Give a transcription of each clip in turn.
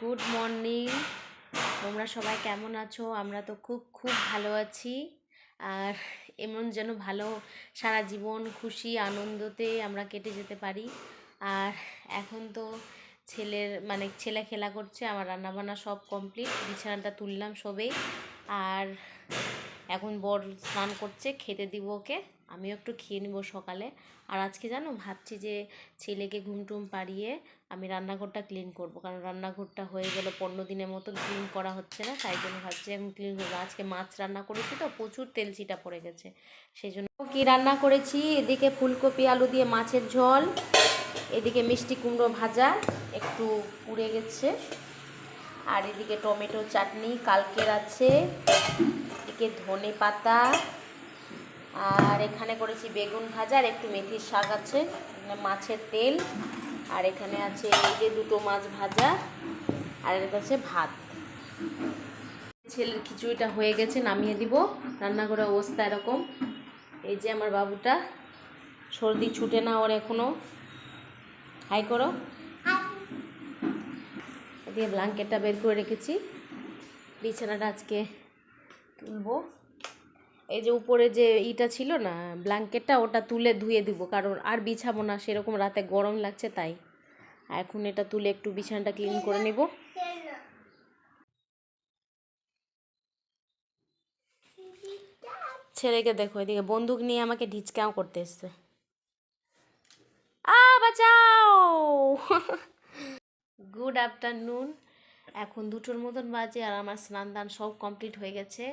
Good morning. তোমরা সবাই কেমন আছো? আমরা তো খুব খুব ভালো আছি। আর এমন যেন ভালো সারা জীবন, খুশি, আনন্দতে আমরা কেটে যেতে পারি। আর এখন তো ছেলের মানে ছেলে খেলা করছে, আমার রান্নাবান্না সব কমপ্লিট বিছানাটা তুললাম সবেই আর এখন বর স্নান করছে, খেতে দিব ওকে। আমিও একটু খেয়ে নিব সকালে। আর আজকে জানো, ভাবছি যে ছেলেকে ঘুম টুম পাড়িয়ে আমি রান্নাঘরটা ক্লিন করব। কারণ রান্নাঘরটা হয়ে গেল পনেরো দিনের মতো ক্লিন করা হচ্ছে না, তাই জন্য ভাবছি এখন ক্লিন করব। আজকে মাছ রান্না করেছি তো, প্রচুর তেল চিটা পড়ে গেছে। সেই জন্য কী রান্না করেছি? এদিকে ফুলকপি, আলু দিয়ে মাছের ঝোল, এদিকে মিষ্টি কুমড়ো ভাজা একটু পুড়ে গেছে। আর এদিকে টমেটো চাটনি, কালকের আছে, এদিকে ধনে পাতা আর এখানে করেছি বেগুন ভাজা আর একটু মেথির শাক আছে মাছের তেল, আর এখানে আছে এই যে দুটো মাছ ভাজা, আর এর কাছে ভাত। ছেলের খিচুড়িটা হয়ে গেছে, নামিয়ে দিব। রান্নাঘরের অবস্থা এরকম। এই যে আমার বাবুটা, সর্দি ছুটে না ওর এখনও। হাই করো। দিয়ে ব্ল্যাঙ্কেটটা বের করে রেখেছি। বিছানাটা আজকে তুলবো। এই যে উপরে যে ইটা ছিল না, ব্ল্যাঙ্কেটটা ওটা তুলে ধুয়ে দিব, কারণ আর বিছাবো না, সেরকম রাতে গরম লাগছে তাই। এখন এটা তুলে একটু বিছানাটা ক্লিন করে নেব। ছেলেকে দেখো, এদিকে বন্দুক নিয়ে আমাকে ঢিচকাও করতে এসছে। আ, বাঁচাও! Good afternoon. এখন দুটোর মতন বাজে আর আমার স্নান দান সব কমপ্লিট হয়ে গেছে।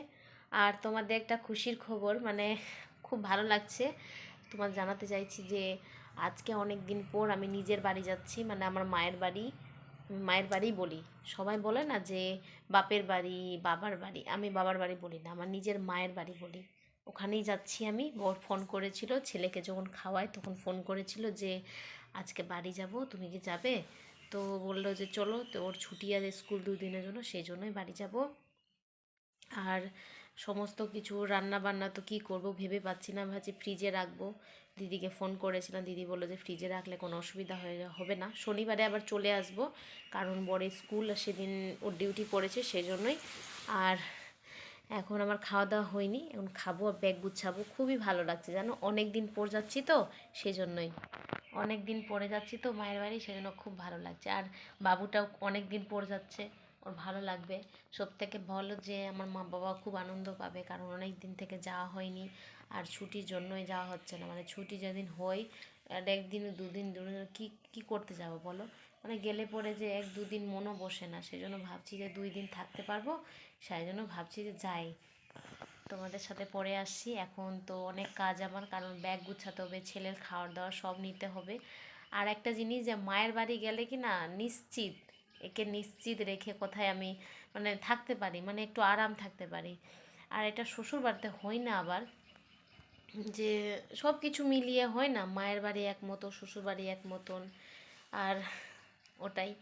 আর তোমাদের একটা খুশির খবর মানে খুব ভালো লাগছে। তোমার জানাতে চাইছি যে, আজকে অনেক দিন পর আমি নিজের বাড়ি যাচ্ছি মানে আমার মায়ের বাড়ি মায়ের বাড়ি বলি। সবাই বলে না যে, বাপের বাড়ি, বাবার বাড়ি, আমি বাবার বাড়ি বলি না, আমার নিজের মায়ের বাড়ি বলি। ওখানেই যাচ্ছি আমি ওর ফোন করেছিল, ছেলেকে যখন খাওয়াই তখন ফোন করেছিল যে, আজকে বাড়ি যাব, তুমি কি যাবে? তো বলল যে, চলো, তো ওর ছুটি আছে স্কুল দুদিনের জন্য, সেই জন্যই বাড়ি যাব। আর সমস্ত কিছু রান্না বান্না তো কী করব ভেবে পাচ্ছি না, ভাবছি ফ্রিজে রাখব। দিদিকে ফোন করেছিলাম, দিদি বলল যে ফ্রিজে রাখলে কোনো অসুবিধা হয়ে, হবে না। শনিবারে আবার চলে আসব, কারণ বড় স্কুল সেদিন ওর ডিউটি পড়েছে সেই জন্যই আর এখন আমার খাওয়া দাওয়া হয়নি, এখন খাব আর ব্যাগ গুছাবো। খুবই ভালো লাগছে, জানো? অনেক দিন পর যাচ্ছি তো সেই জন্যই অনেক দিন পরে যাচ্ছি তো, মায়ের বাড়ি, সেজন্য খুব ভালো লাগছে। আর বাবুটাও অনেক দিন পর যাচ্ছে। ওর ভালো লাগবে। সব থেকে ভালো যে আমার মা বাবা খুব আনন্দ পাবে, কারণ অনেক দিন থেকে যাওয়া হয়নি আর ছুটির জন্যই যাওয়া হচ্ছে না। মানে ছুটি যেদিন হয়, আর একদিন দুদিন দুদিন কী কী করতে যাব বলো? মানে গেলে পরে যে এক দুদিন মনও বসে না সেই জন্য ভাবছি যে দুই দিন থাকতে পারব সেই জন্য ভাবছি যে যাই। তোমাদের সাথে পরে আসছি। এখন তো অনেক কাজ আমার, কারণ ব্যাগ গুছাতে হবে, ছেলের খাওয়ার দাওয়া সব নিতে হবে। আর একটা জিনিস যে মায়ের বাড়ি গেলে কি না নিশ্চিত একে নিশ্চিত রেখে কোথায় আমি মানে থাকতে পারি মানে একটু আরাম থাকতে পারি। আর এটা শ্বশুর বাড়িতে হয় না আবার, যে সব কিছু মিলিয়ে হয় না, মায়ের বাড়ি এক মতো শ্বশুর বাড়ি এক মতন, আর ওটাই।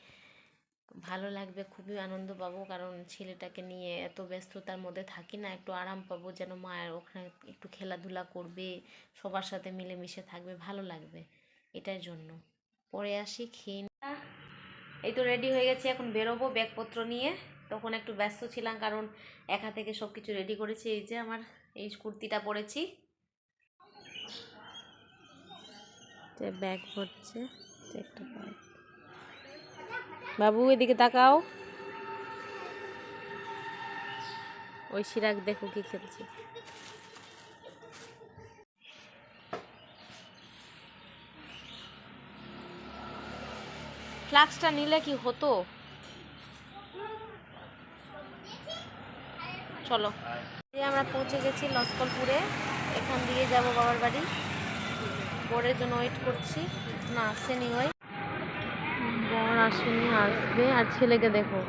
ভালো লাগবে, খুবই আনন্দ পাবো, কারণ ছেলেটাকে নিয়ে এত ব্যস্ততার মধ্যে থাকি না, একটু আরাম পাবো যেন মায়ের ওখানে একটু খেলাধুলা করবে, সবার সাথে মিলেমিশে থাকবে, ভালো লাগবে, এটার জন্য। পরে আসি, খেয়ে এই তো রেডি হয়ে গেছি, এখন বেরোবো ব্যাগপত্র নিয়ে। তখন একটু ব্যস্ত ছিলাম, কারণ একা থেকে সব কিছু রেডি করেছি, এই যে আমার এই কুর্তিটা পরেছি। ব্যাগ ভরছে একটা ব্যাগ। বাবু, এদিকে তাকাও। ওই সিরাক দেখো কি খেলছে। ফ্লাক্সটা নিলে কি হতো? চলো। আমরা পৌঁছে গেছি লস্করপুরে। এখান দিয়ে যাব বাবার বাড়ি। বরের জন্য ওয়েট করছি। না, আসেনি, ওই। বর আসেনি, আসবে। আর ছেলেকে দেখো।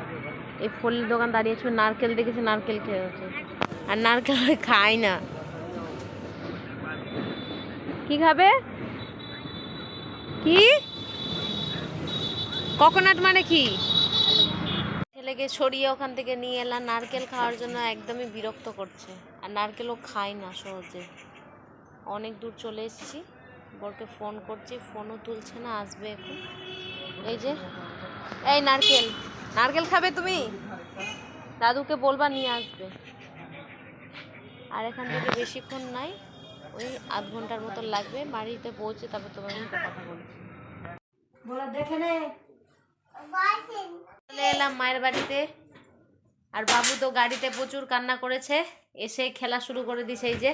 এই ফলের দোকান দাঁড়িয়েছে নারকেল দেখেছে, নারকেল খেয়ে খেয়েছে আর নারকেল খায় না। কি খাবে? কি? কোকোনাট মানে কি? ছেলেকে সরিয়ে ওখান থেকে নিয়ে এলাম নারকেল খাওয়ার জন্য একদমই বিরক্ত করছে। আর নারকেলও খায় না সহজে। অনেক দূর চলে এসেছি। বরকে ফোন করছি ফোনও তুলছে না আসবে এখন। এই যে এই নারকেল। নারকেল খাবে তুমি? দাদুকে বলবা নিয়ে আসবে। আর এখান থেকে বেশিক্ষণ নাই। ওই আধ ঘণ্টার মতো লাগবে। বাড়িতে পৌঁছে তারপর তোমার সাথে কথা বলছি। বলো দেখে নে। চলে এলাম মায়ের বাড়িতে। আর বাবু তো গাড়িতে প্রচুর কান্না করেছে, এসে খেলা শুরু করে দিছে এই যে।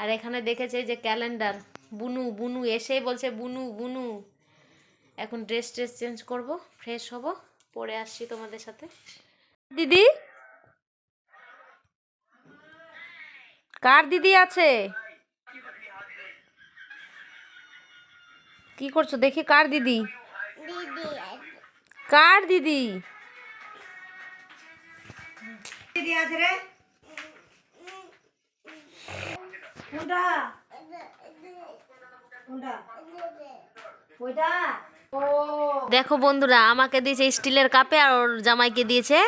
আর এখানে দেখেছে যে ক্যালেন্ডার। বুনু বুনু এসেই বলছে, বুনু বুনু। এখন ড্রেস ট্রেস চেঞ্জ করব, ফ্রেশ হব, পরে আসছি তোমাদের সাথে। দিদি? কার দিদি আছে? কি করছ? দেখি কার দিদি? কার দিদি? দিদি আছে রে। কোনটা কোনটা ওইটা দেখো বন্ধুরা আমাকে দিয়েছে স্টিলের কাপে আর ওর জামাইকে দিয়েছে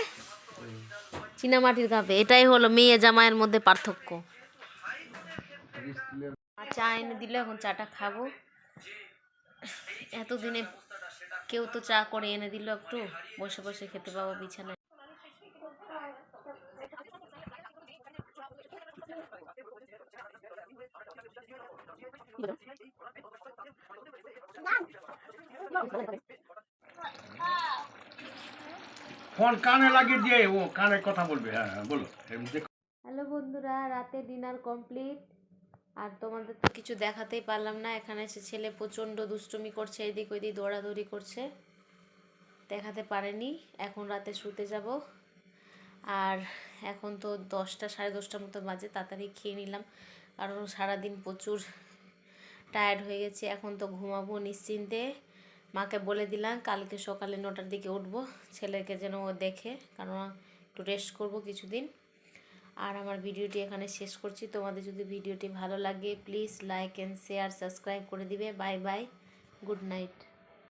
চীনামাটির কাপে। এটাই হলো মেয়ে জামাইয়ের মধ্যে পার্থক্য। চা এনে দিলে এখন চাটা খাব। এতদিনে কেউ তো চা করে এনে দিল একটু বসে বসে খেতে পাবো বিছানায়। ফোন কানে লাগিয়ে দিয়ে ও কানে কথা বলবে হ্যাঁ হ্যাঁ বলো। হ্যালো বন্ধুরা রাতে ডিনার কমপ্লিট। আর তোমাদের তো কিছু দেখাতেই পারলাম না। এখানে এসে ছেলে প্রচণ্ড দুষ্টুমি করছে, এদিক ওইদিক দৌড়াদৌড়ি করছে। দেখাতে পারেনি। এখন রাতে শুতে যাব। আর এখন তো দশটা, সাড়ে দশটার মতো বাজে, তাড়াতাড়ি খেয়ে নিলাম। কারণ সারাদিন প্রচুর টায়ার্ড হয়ে গেছে। এখন তো ঘুমাবো নিশ্চিন্তে। মাকে বলে দিলাম, কালকে সকালে নটার দিকে উঠবো। ছেলেকে যেন ও দেখে কারণ একটু রেস্ট করব কিছুদিন। আর আমার ভিডিওটি এখানে শেষ করছি। তোমাদের যদি ভিডিওটি ভালো লাগে please like and share subscribe করে দিবে। Bye bye good night